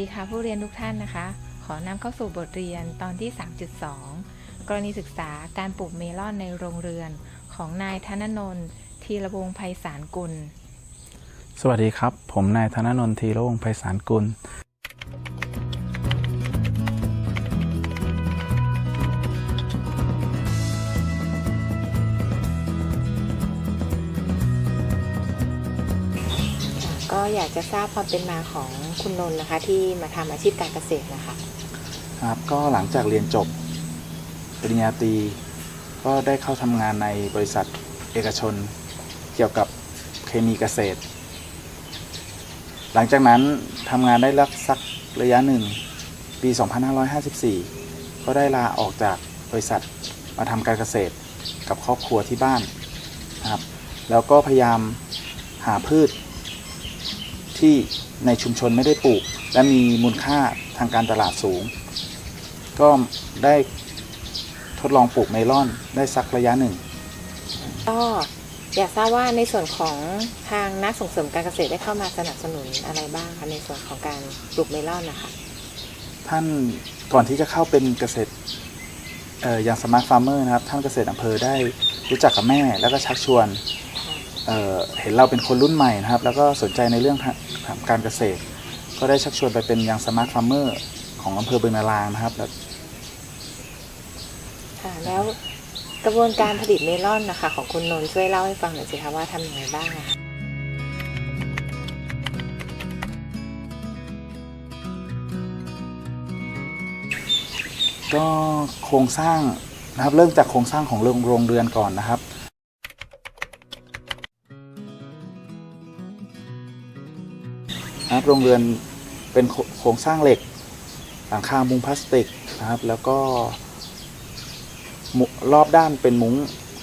วัสดีค่ะผู้เรียนทุกท่านนะคะ ขอนำเข้าสู่บทเรียนตอนที่ 3.2 กรณีศึกษาการปลูกเมลอนในโรงเรือนของนายธนนนท์ธีระวงไพศาลกุล สวัสดีครับ ผมนายธนนนท์ธีระวงไพศาลกุล อยากจะทราบความเป็นมาของคุณนนท์นะคะ ที่มาทำอาชีพการเกษตรนะคะครับก็หลังจากเรียนจบปริญญาตรีก็ได้เข้าทำงานในบริษัทเอกชน เกี่ยวกับเคมีเกษตร หลังจากนั้นทำงานได้รักสักระยะหนึ่ง ปี 2554 ก็ได้ลาออกจากบริษัทมาทำการเกษตรกับครอบครัวที่บ้านนะครับ แล้วก็พยายามหาพืช ที่ในชุมชนไม่ได้ปลูก และมีมูลค่าทางการตลาดสูง ก็ได้ทดลองปลูกเมลอนได้สักระยะหนึ่ง ก็อยากทราบว่าในส่วนของทางนักส่งเสริมการเกษตรได้เข้ามาสนับสนุนอะไรบ้างคะในส่วนของการปลูกเมลอนนะคะ ท่านก่อนที่จะเข้าเป็นเกษตรเอ่ออย่างสมาร์ทฟาร์มเมอร์นะครับ ท่านเกษตรอำเภอได้รู้จักกับแม่แล้วก็ชักชวนเอ่อเห็นเราเป็นคนรุ่นใหม่นะครับ แล้วก็สนใจในเรื่องทางทาง การเกษตร ก็ได้ชักชวนไปเป็นยังสมาร์ทฟาร์มเมอร์ของอำเภอเบืองนารางนะครับแล้วค่ะแล้วกระบวนการผลิตเมลอนนะคะของคุณนนท์ช่วยเล่าให้ฟังหน่อยสิคะว่าทำยังไงบ้างอะคะก็โครงสร้างนะครับเริ่มจากโครงสร้างของโรงโรงเรือนก่อนนะครับ นะครับโรงเรือนเป็นโครงสร้างเหล็กหลังคามุงพลาสติกนะครับ แล้วก็รอบด้านเป็นมุ้ง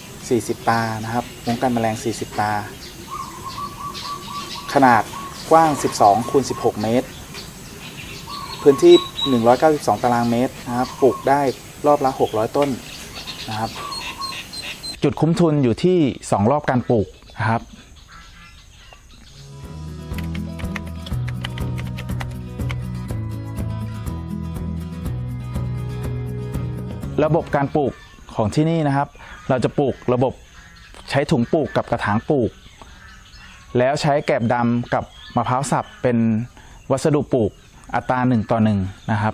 40 ตานะครับ มุ้งกันแมลง 40 ตา ขนาดกว้าง 12คูณ16 เมตร พื้นที่ 192 ตารางเมตรนะครับปลูกได้รอบละ 600 ต้นนะครับ จุดคุ้มทุนอยู่ที่ 2 รอบการปลูกนะครับ ระบบการปลูกของที่นี่นะครับ เราจะปลูกระบบใช้ถุงปลูกกับกระถางปลูก แล้วใช้แกบดำกับมะพร้าวสับเป็นวัสดุปลูกอัตราหนึ่งต่อหนึ่งนะครับ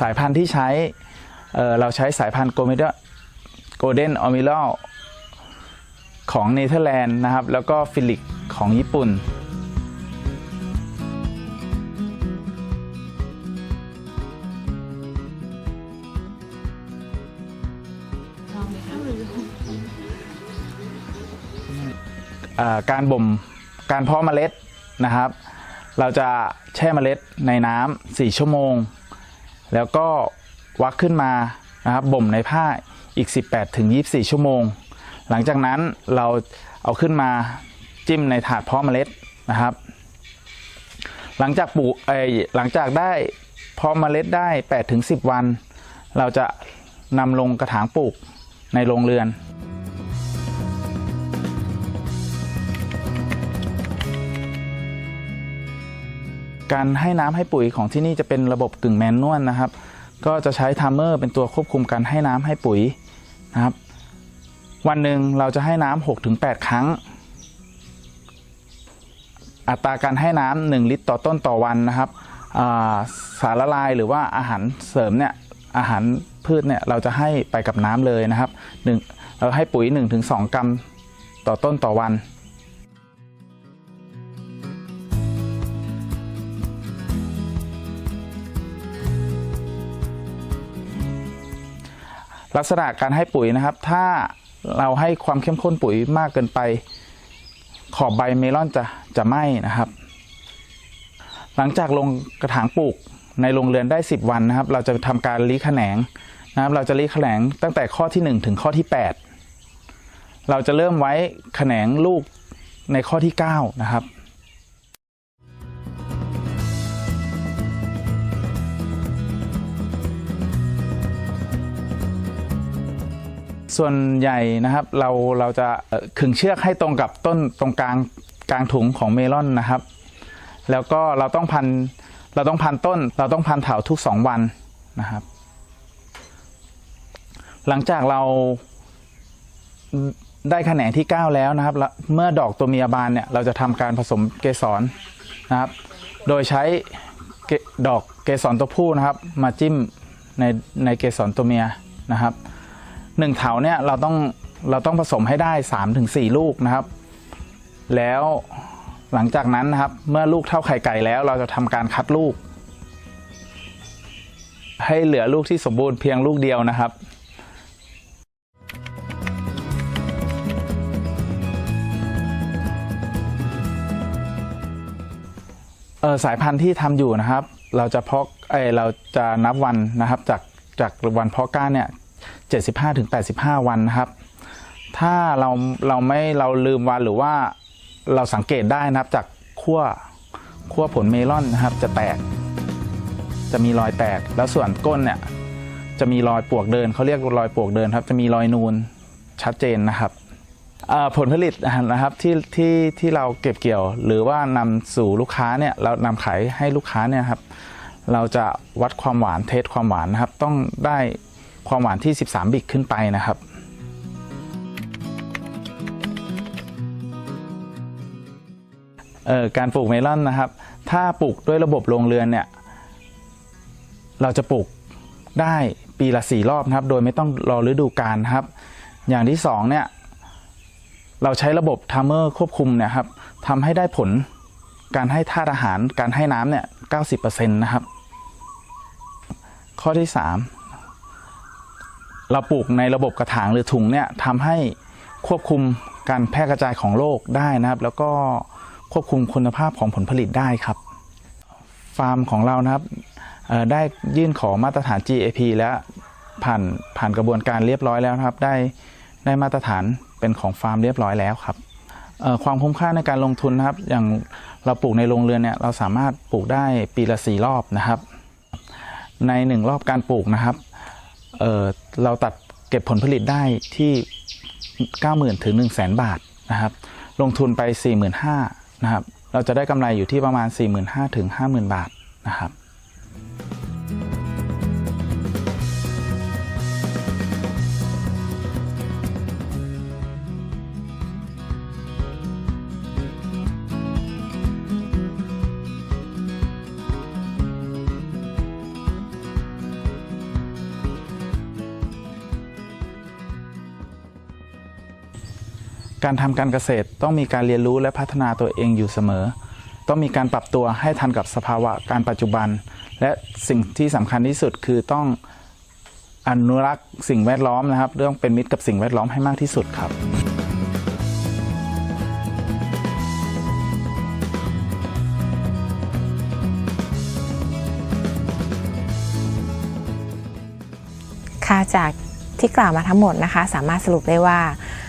สายพันธุ์ที่ใช้เอ่อเราใช้สายพันธุ์โกลเมดโกลเด้นออมิลของเนเธอร์แลนด์นะครับ แล้วก็ฟิลิกของญี่ปุ่นอ่าการบ่มการเพาะเมล็ดนะครับ เราจะแช่เมล็ดในน้ำ4ชั่วโมง แล้วก็วักขึ้นมานะครับบ่มในผ้าอีก 18ถึง24 ชั่วโมง หลังจากนั้นเราเอาขึ้นมาจิ้มในถาดเพาะเมล็ดนะครับ หลังจากปลูกไอหลังจากได้เพาะเมล็ดได้8ถึง10 วัน เราจะนำลงกระถางปลูกในโรงเรือน การให้น้ำให้ปุ๋ยของที่นี่จะเป็นระบบกึ่งแมนนวลนะครับ ก็จะใช้ไทม์เมอร์เป็นตัวควบคุมการให้น้ำให้ปุ๋ยนะครับ วันหนึ่งเราจะให้น้ำ6ถึง8ครั้ง อัตราการให้น้ำ1ลิตรต่อต้นต่อวันนะครับาสารละลายหรือว่าอาหารเสริมเนี่ยอาหารพืชเนี่ยเราจะให้ไปกับน้ำเลยนะครับหนึ่งเราให้ปุ๋ย 1-2 กรัมต่อต้นต่อวัน ลักษณะการให้ปุ๋ยนะครับ ถ้าเราให้ความเข้มข้นปุ๋ยมากเกินไป ขอบใบเมลอนจะจะไหม้นะครับ หลังจากลงกระถางปลูกในโรงเรือนได้ 10 วันนะครับ เราจะทำการรีแขนงนะครับ เราจะรีแขนงตั้งแต่ข้อที่ 1 ถึงข้อที่ 8 เราจะเริ่มไว้แขนงลูกในข้อที่ 9 นะครับ ส่วนใหญ่นะครับเราเราจะขึงเชือกให้ตรงกับต้นตรงกลางกลางถุงของเมลอนนะครับ แล้วก็เราต้องพันเราต้องพันต้น เราต้องพันเถาทุกสองวันนะครับ หลังจากเราได้แขนงที่ 9 แล้วนะครับ เมื่อดอกตัวเมียบานเนี่ยเราจะทำการผสมเกสรนะครับ โดยใช้ดอกเกสรตัวผู้นะครับ มาจิ้มในในเกสรตัวเมียนะครับ หนึ่งเถาเนี่ยเราต้องเราต้องผสมให้ได้3-4ลูกนะครับ แล้วหลังจากนั้นนะครับ เมื่อลูกเท่าไข่ไก่แล้ว เราจะทำการคัดลูก ให้เหลือลูกที่สมบูรณ์เพียงลูกเดียวนะครับเออสายพันธุ์ที่ทำอยู่นะครับ เราจะเพาะเออเราจะนับวันนะครับ จากจากวันเพาะก้านเนี่ย 75ถึง85 วันนะครับ ถ้าเราเราไม่เราลืมวันหรือว่าเราสังเกตได้นะครับจากขั้วขั้วผลเมลอนนะครับ จะแตก จะมีรอยแตกแล้วส่วนก้นเนี่ยจะมีรอยปวกเดินเขาเรียกรอยปวกเดินครับ จะมีรอยนูนชัดเจนนะครับผลผลิตนะครับที่ที่ที่เราเก็บเกี่ยว หรือว่านำสู่ลูกค้าเนี่ยเรานำขายให้ลูกค้าเนี่ยครับ เราจะวัดความหวานเทสความหวานนะครับ ต้องได้ ความหวานที่ 13 บิกขึ้นไปนะครับ การปลูกเมลอนนะครับ ถ้าปลูกด้วยระบบโรงเรือนเนี่ย เราจะปลูกได้ปีละสี่รอบนะครับ โดยไม่ต้องรอฤดูกาลครับ อย่างที่สองเนี่ย เราใช้ระบบทัมเมอร์ควบคุมเนี่ยครับทำให้ได้ผลการให้ธาตุอาหารการให้น้ำเนี่ย 90%นะครับ ข้อที่ 3 เราปลูกในระบบกระถางหรือถุงเนี่ยทำให้ควบคุมการแพร่กระจายของโรคได้นะครับ แล้วก็ควบคุมคุณภาพของผลผลิตได้ครับ ฟาร์มของเรานะครับได้ยื่นขอมาตรฐาน GAP แล้วผ่านผ่านกระบวนการเรียบร้อยแล้วนะครับ ได้ได้มาตรฐานเป็นของฟาร์มเรียบร้อยแล้วครับความคุ้มค่าในการลงทุนนะครับ อย่างเราปลูกในโรงเรือนเนี่ยเราสามารถปลูกได้ปีละสี่รอบนะครับ ในหนึ่งรอบการปลูกนะครับ เเราตัดเก็บผลผลิตได้ที่ 90,000 ถึง 1 0 0 0 0 0 บาทนะครับ ลงทุนไป 45,000นะครับ เราจะได้กำไรอยู่ที่ประมาณ 45,000 ถึง 50,000 บาทนะครับ การทำการเกษตรต้องมีการเรียนรู้และพัฒนาตัวเองอยู่เสมอ ต้องมีการปรับตัวให้ทันกับสภาวะการปัจจุบัน และสิ่งที่สำคัญที่สุดคือต้องอนุรักษ์สิ่งแวดล้อมนะครับ เรื่องเป็นมิตรกับสิ่งแวดล้อมให้มากที่สุดครับ ค่ะจากที่กล่าวมาทั้งหมดนะคะ สามารถสรุปได้ว่าอ่า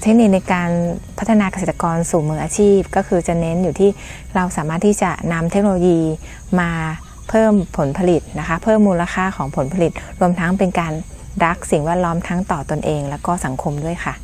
เทคนิคในการพัฒนาเกษตรกรสู่มืออาชีพ ก็คือจะเน้นอยู่ที่เราสามารถที่จะนำเทคโนโลยีมาเพิ่มผลผลิตนะคะ เพิ่มมูลค่าของผลผลิต รวมทั้งเป็นการรักสิ่งแวดล้อมทั้งต่อตนเอง และก็สังคมด้วยค่ะ